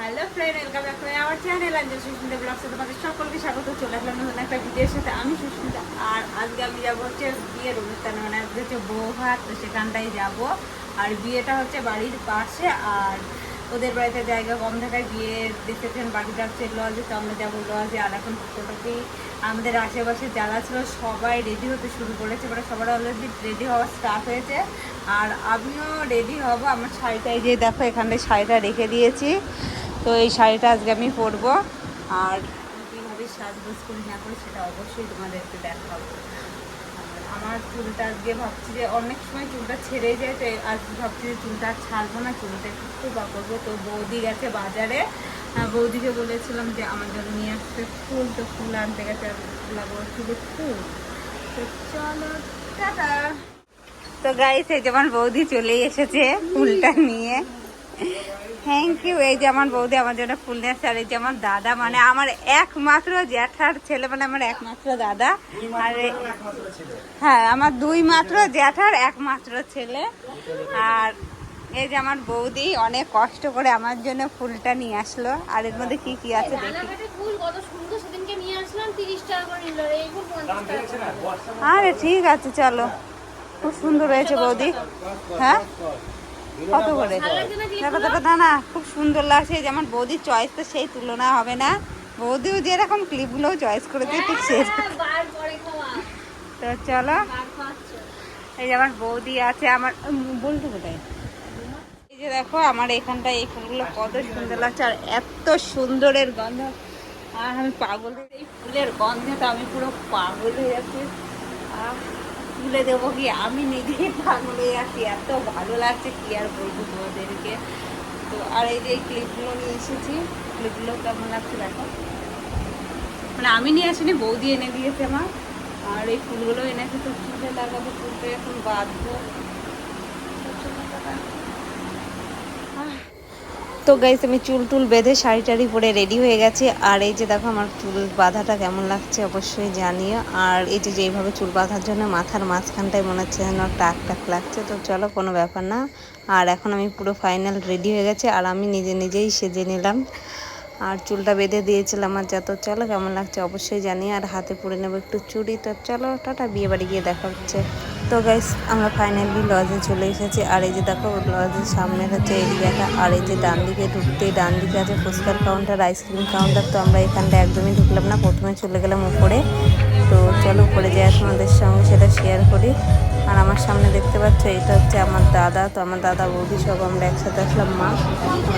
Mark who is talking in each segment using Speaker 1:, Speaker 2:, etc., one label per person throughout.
Speaker 1: Hello friend welcome back to our channel আমি সুস্মিতা ব্লগসে তোমাদের সকলকে স্বাগত। চলে আসলাম নতুন একটা ভিডিওর সাথে। আমি সুস্মিতা। আর আজকে আমি যাব হচ্ছে বিয়ের অনুষ্ঠানে। মানে আজকে হচ্ছে বউ ভাত, তো সেখানটাই যাব। আর বিয়েটা হচ্ছে বাড়ির পাশে। আর ওদের বাড়িতে জায়গা কম থাকায় বিয়ে দেখেছেন বাড়িটা হচ্ছে লজে তো আমরা যাব লজে আর এখন টোটালি আমাদের আশেপাশে যারা ছিল, সবাই রেডি হতে শুরু করেছে। মানে সবার অলরেডি রেডি হওয়া স্টার্ট হয়েছে। আর আমিও রেডি হব। আমার শাড়িটা এই যে দেখো, এখানটায় শাড়িটা রেখে দিয়েছি। তো এই শাড়িটা আজকে আমি পরবো। আর কীভাবে সাজগোজ করি না করি সেটা অবশ্যই তোমাদেরকে দেখাবো। আমার চুলটা আজকে ভাবছি যে অনেক সময় চুলটা ছেড়ে যায়, তো আজ ভাবছি যে চুলটা আর ছাড়বো না, চুলটা একটু বা করব। তো বৌদি গেছে বাজারে। বৌদিকে বলেছিলাম যে আমার জন্য নিয়ে আসতে ফুল, তো ফুল আনতে গেছে লাগবো শুধু ফুল। তো চলো, টাটা। তো গাইস এই যে আমার বৌদি চলেই এসেছে ফুলটা নিয়ে। থ্যাংক ইউ এই যে আমার বৌদি আমার জন্য ফুল নিয়ে আসছে আর এই যে আমার দাদা মানে আমার একমাত্র জ্যাঠার ছেলে মানে আমার একমাত্র দাদা। আর হ্যাঁ আমার দুই মাত্র জ্যাঠার একমাত্র ছেলে। আর এই যে আমার বৌদি অনেক কষ্ট করে আমার জন্য ফুলটা নিয়ে আসলো। আর এর মধ্যে কি কি আছে দেখি। আরে ঠিক আছে চলো। খুব সুন্দর হয়েছে বৌদি। হ্যাঁ? কত করে?
Speaker 2: না
Speaker 1: না খুব সুন্দর লাগছে। এই যে আমার বৌদির চয়েস তো সেই তুলনা হবে না। বৌদিও যেরকম ক্লিপগুলোও চয়েস করেছে ঠিক সেই
Speaker 2: হ্যাঁ, বার পরে খাওয়া।
Speaker 1: তো চলো। এই যে আমার বৌদি আছে আমার বলতে কোথায়? এই যে দেখো আমার এখানটা এই ফুলগুলো কত সুন্দর লাগছে আর এত সুন্দরের গন্ধ। আর আমি পাগল এই ফুলের গন্ধে তো আমি পুরো পাগল হয়ে যাচ্ছি। আহ, তুলে দেবো কি? আমি নিজেই পাগল হয়ে যাচ্ছি এত ভালো লাগছে কি আর বলব তোমাদেরকে। তো আর এই যে ক্লিপগুলো নিয়ে এসেছি ক্লিপগুলো কেমন লাগছে দেখো। মানে আমি নিয়ে আসিনি, বৌদি এনে দিয়েছে আমার আর এই ফুলগুলো এনেছে তো চুলে লাগাবো ফুলটা এখন বাঁধবো। তো গাইস আমি চুল টুল বেঁধে শাড়ি টাড়ি পরে রেডি হয়ে গেছি। আর এই যে দেখো আমার চুল বাঁধাটা কেমন লাগছে অবশ্যই জানিও। আর এই যে যেইভাবে চুল বাঁধার জন্য মাথার মাঝখানটায় মনে হচ্ছে যেন টাক টাক লাগছে, তো চলো কোনো ব্যাপার না। আর এখন আমি পুরো ফাইনাল রেডি হয়ে গেছে, আর আমি নিজে নিজেই সেজে নিলাম। আর চুলটা বেঁধে দিয়েছিলাম আর যা, তো চলো কেমন লাগছে অবশ্যই জানি আর হাতে পরে নেব একটু চুড়ি, তো চলো, টাটা, বিয়ে বাড়ি গিয়ে দেখা হচ্ছে। তো গাইস আমরা ফাইনালি লজে চলে এসেছি। আর এই যে দেখো লজের সামনে হচ্ছে এরিয়াটা। আর এই যে ডান দিকে ঢুকতেই ডান দিকে আছে ফুচকার কাউন্টার আইসক্রিম কাউন্টার তো আমরা এখানটা একদমই ঢুকলাম না প্রথমে চলে গেলাম উপরে। তো চলো উপরে যাই তোমাদের সঙ্গে সেটা শেয়ার করি। আর আমার সামনে দেখতে পাচ্ছ এটা হচ্ছে আমার দাদা। তো আমার দাদা বৌদি সব আমরা একসাথে আসলাম মা।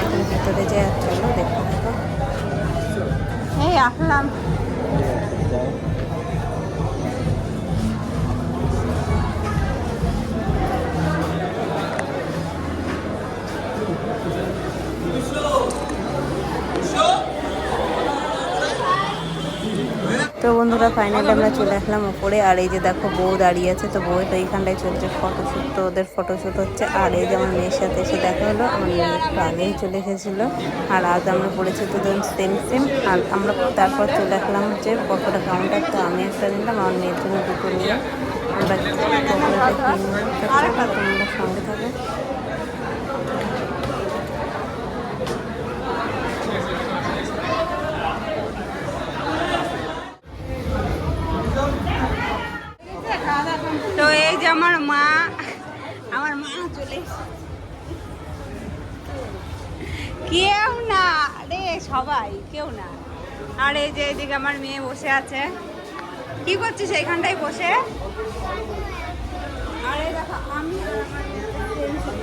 Speaker 1: এখন ভিতরে যাই আর চলো দেখতে থাকো। এই আসলাম। তো বন্ধুরা ফাইনালি আমরা চলে আসলাম উপরে। আর এই যে দেখো, বউ দাঁড়িয়ে আছে। তো বউ তো এইখানটায় চলছে ফটোশ্যুট তো ওদের ফটোশ্যুট হচ্ছে। আর এই যে আমার মেয়ের সাথে এসে দেখা হলো। আমার মেয়ে একটু আগেই চলে এসেছিল। আর আজ আমরা পড়েছি দুজন সেম সেম আর আমরা তারপর চলে আসলাম হচ্ছে পকোড়া কাউন্টার তো আমি একটা নিলাম, আমার মেয়ের জন্য দুটো নিয়ে। আমরা সঙ্গে থাকো তো এই যে আমার মা আমার মা চলে এসেছে। কেউ না রে সবাই কেউ না। আর এই যে এদিকে আমার মেয়ে বসে আছে। কি করছিস এইখানটায় বসে? আরে দেখো, আমি আর আমার মেয়ে tension।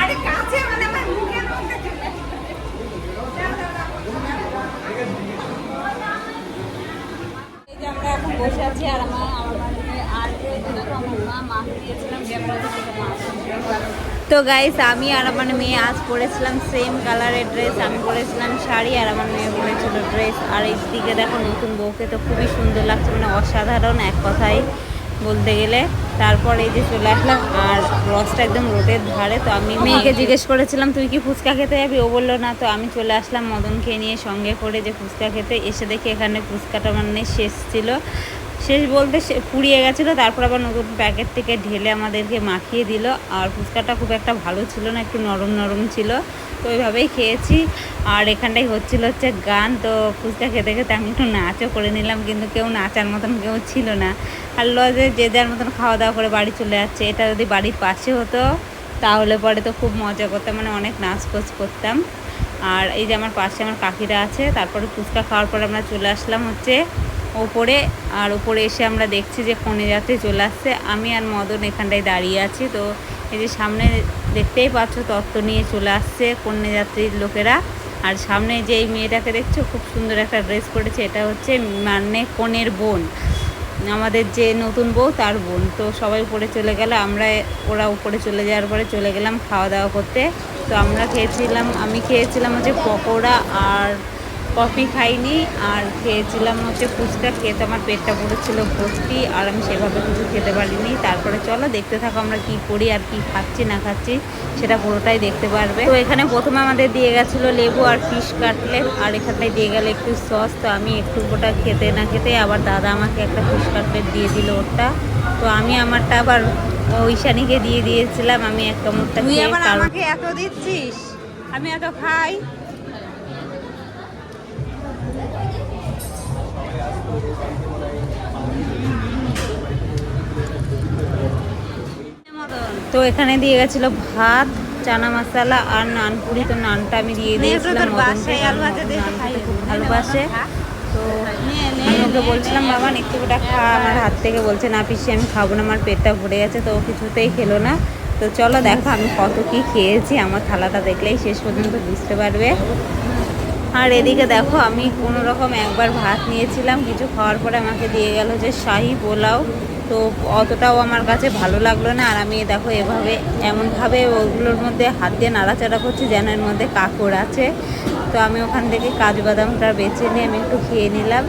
Speaker 1: আরে কাছে মানে আমার মুখের মধ্যে চলে আসছে। এই যে আমরা এখন বসে আছি আর আমার আমার বাড়িতে আর এই যে দেখো আমার মা মাছ দিয়েছিলাম ক্যামেরা থেকে মাছ তো গাইস আমি আর আমার মেয়ে আজ পরেছিলাম সেম কালারের ড্রেস আমি পরেছিলাম শাড়ি আর আমার মেয়ে পরেছিল ড্রেস আর এই দিকে দেখো নতুন বউকে তো খুবই সুন্দর লাগছে মানে অসাধারণ এক কথায় বলতে গেলে। তারপর এই যে চলে আসলাম আর রসটা একদম রোডের ধারে তো আমি মেয়েকে জিজ্ঞেস করেছিলাম তুই কি ফুচকা খেতে যাবি? ও বলল না তো আমি চলে আসলাম মদনকে নিয়ে সঙ্গে করে যে ফুচকা খেতে। এসে দেখি এখানে ফুচকাটা মানে শেষ ছিল। শেষ বলতে পুড়িয়ে গেছিল, তারপর আবার নতুন প্যাকেট থেকে ঢেলে আমাদেরকে মাখিয়ে দিল। আর ফুচকাটা খুব একটা ভালো ছিল না, একটু নরম নরম ছিল। তো ওইভাবেই খেয়েছি। আর এখানটাই হচ্ছিল হচ্ছে গান। তো ফুচকা খেতে খেতে আমি একটু নাচও করে নিলাম, কিন্তু কেউ নাচার মতন কেউ ছিল না। আর লজে যে যার মতন খাওয়া দাওয়া করে বাড়ি চলে যাচ্ছে, এটা যদি বাড়ির পাশে হতো, তাহলে পরে তো খুব মজা করতাম মানে অনেক নাচ কোচ করতাম। আর এই যে আমার পাশে আমার কাকিরা আছে, তারপরে ফুচকা খাওয়ার পর আমরা চলে আসলাম হচ্ছে ওপরে, আর ওপরে এসে আমরা দেখছি যে কনে যাত্রী চলে আসছে। আমি আর মদন এখানটায় দাঁড়িয়ে আছি। তো এই যে সামনে দেখতেই পাচ্ছ, তত্ত্ব নিয়ে চলে আসছে কন্যা যাত্রীর লোকেরা। আর সামনে যে এই মেয়েটাকে দেখছ, খুব সুন্দর একটা ড্রেস পরেছে। এটা হচ্ছে মানে কনের বোন। আমাদের যে নতুন বউ, তার বোন। তো সবাই উপরে চলে গেল। আমরা, ওরা উপরে চলে যাওয়ার পরে চলে গেলাম খাওয়া দাওয়া করতে। তো আমরা খেয়েছিলাম, আমি খেয়েছিলাম হচ্ছে পকোড়া আর কফি খাইনি আর খেয়েছিলাম হচ্ছে ফুচকা খেয়ে তো আমার পেটটা পড়েছিল ভর্তি আর আমি সেভাবে কিছু খেতে পারিনি। তারপরে চলো দেখতে থাকো আমরা কি করি আর কি খাচ্ছি না খাচ্ছি সেটা পুরোটাই দেখতে পারবে। তো এখানে প্রথমে আমাদের দিয়ে গেছিল লেবু আর ফিশ কাটলেট আর এখানটায় দিয়ে গেলে একটু সস। তো আমি একটু ওটা খেতে না খেতে আবার দাদা আমাকে একটা ফিশ কাটলেট দিয়ে দিল ওটা তো আমি আমারটা আবার ঐশানীকে দিয়ে দিয়েছিলাম আমি এক কামড়টা
Speaker 3: তুই আবার আমাকে এত দিচ্ছিস? আমি এত খাই।
Speaker 1: তো এখানে দিয়ে গেছিল ভাত চানা মশলা আর নানপুরি তো নানটা আমি দিয়ে দিয়েছিলাম ভালোবাসে। তো আমি ওকে বলছিলাম বাবা একটু খা। আমার হাত থেকে বলছে না পিসি আমি খাব না আমার পেটটা ভরে গেছে তো কিছুতেই খেলো না। তো চলো দেখো আমি কত কি খেয়েছি আমার থালাটা দেখলেই শেষ পর্যন্ত বুঝতে পারবে। আর এদিকে দেখো, আমি কোনো রকম একবার ভাত নিয়েছিলাম, কিছু খাওয়ার পরে আমাকে দিয়ে গেল যে শাহি পোলাও। তো অতটাও আমার কাছে ভালো লাগল না। আর আমি দেখো, এভাবে, এমনভাবে ওগুলোর মধ্যে হাত দিয়ে নাড়াচাড়া করছি যেন এর মধ্যে কাকড় আছে। তো আমি ওখান থেকে কাজু বাদামটা বেছে নিয়ে আমি একটু খেয়ে নিলাম।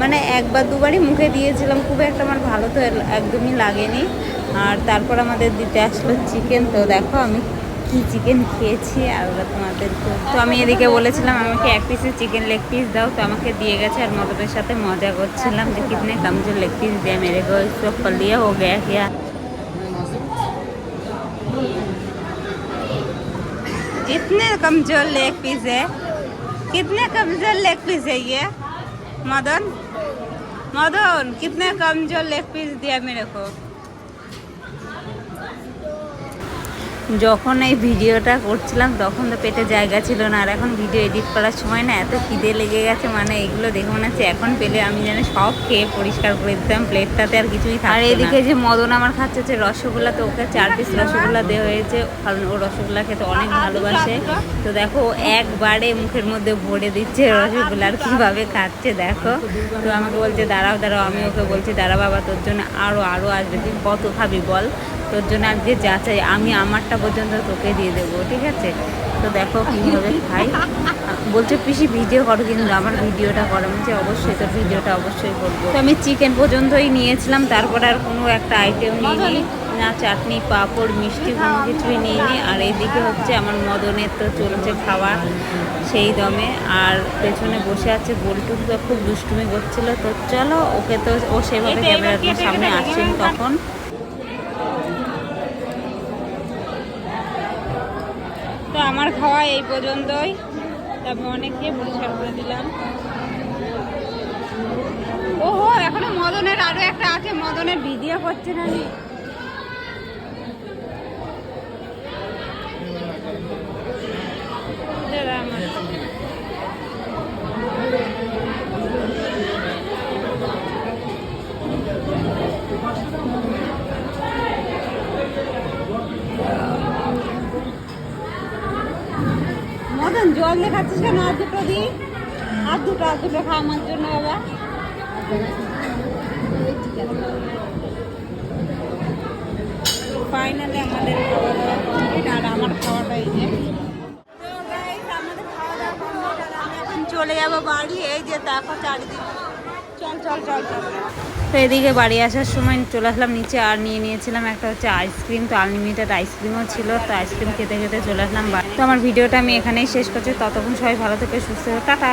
Speaker 1: মানে একবার দুবারই মুখে দিয়েছিলাম, খুব একটা আমার ভালো তো একদমই লাগেনি। আর তারপর আমাদের দিতে আসলো চিকেন তো দেখো, আমি কি চিকেন খেয়েছি আর ওরা তোমাদের তো আমি এদিকে বলেছিলাম আমাকে এক পিসের চিকেন লেগ পিস দাও তো আমাকে দিয়ে গেছে আর মদনের সাথে মজা করছিলাম যে কিতনে কমজোর লেগ পিস দিয়ে মেরে গো সব कर लिया हो गया क्या
Speaker 3: इतने कमजोर लेग पीस है कितने कमजोर लेग पीस है ये मदन मदन कितने कमजोर लेग पीस दिया मेरे को
Speaker 1: যখন এই ভিডিওটা করছিলাম তখন তো পেটে জায়গা ছিল না। আর এখন ভিডিও এডিট করার সময় না এত খিদে লেগে গেছে মানে এগুলো দেখে মনে হচ্ছে এখন পেলে আমি যেন সব খেয়ে পরিষ্কার করে দিতাম প্লেটটাতে আর কিছুই আর এদিকে যে মদন আমার খাচ্ছে হচ্ছে রসগোল্লা তো ওকে চার পিস রসগোল্লা দেওয়া হয়েছে কারণ ও রসগোল্লা খেতে অনেক ভালোবাসে। তো দেখো ও একবারে মুখের মধ্যে ভরে দিচ্ছে রসগোল্লা আর কীভাবে খাচ্ছে দেখো। তো আমাকে বলছে দাঁড়াও দাঁড়াও আমি ওকে বলছি দাঁড়া বাবা তোর জন্য আরও আরও আসবে তুই কত খাবি বল? তোর জন্য আজকে যা চাই আমি আমারটা পর্যন্ত তোকে দিয়ে দেবো ঠিক আছে? তো দেখো কীভাবে খাই। বলছে পিসি ভিডিও করো কিন্তু আমার ভিডিওটা করো। বলছি, অবশ্যই তোর ভিডিওটা অবশ্যই করব। তো আমি চিকেন পর্যন্তই নিয়েছিলাম তারপর আর কোনো একটা আইটেম নিইনি। না চাটনি পাঁপড় মিষ্টি কোনো কিছুই নিইনি। আর এইদিকে হচ্ছে আমার মদনের তো চলছে খাওয়া সেই দমে। আর পেছনে বসে আছে বল্টু তো খুব দুষ্টুমি করছিল। তো চলো ওকে তো ও সেভাবে ক্যামেরার সামনে আসেনি তখন
Speaker 3: তো আমার খাওয়া এই পর্যন্তই। তারপর অনেককে পরিষ্কার করে দিলাম। ওহো, এখনও মদনের আরও একটা আছে, মদনের ভিডিও করছে না নি দাদা আমার জল দেখাচ্ছিস কেন আর দুটো দি আর দুটো আর দুটো খা, আমার জন্য বাবা। ফাইনালি আমাদের খাওয়া দাওয়া আমার খাওয়াটা এই যে। চলে যাব বাড়ি। এই যে দেখো চারিদিকে। চল চল চল চল।
Speaker 1: তো এদিকে বাড়ি আসার সময় চলে আসলাম নিচে আর নিয়ে নিয়েছিলাম একটা হচ্ছে আইসক্রিম, তো আনলিমিটেড আইসক্রিমও ছিল, তো আইসক্রিম খেতে খেতে চলে আসলাম। তো আমার ভিডিওটা আমি এখানেই শেষ করছি ততক্ষণ সবাই ভালো থেকে, সুস্থ। টাটা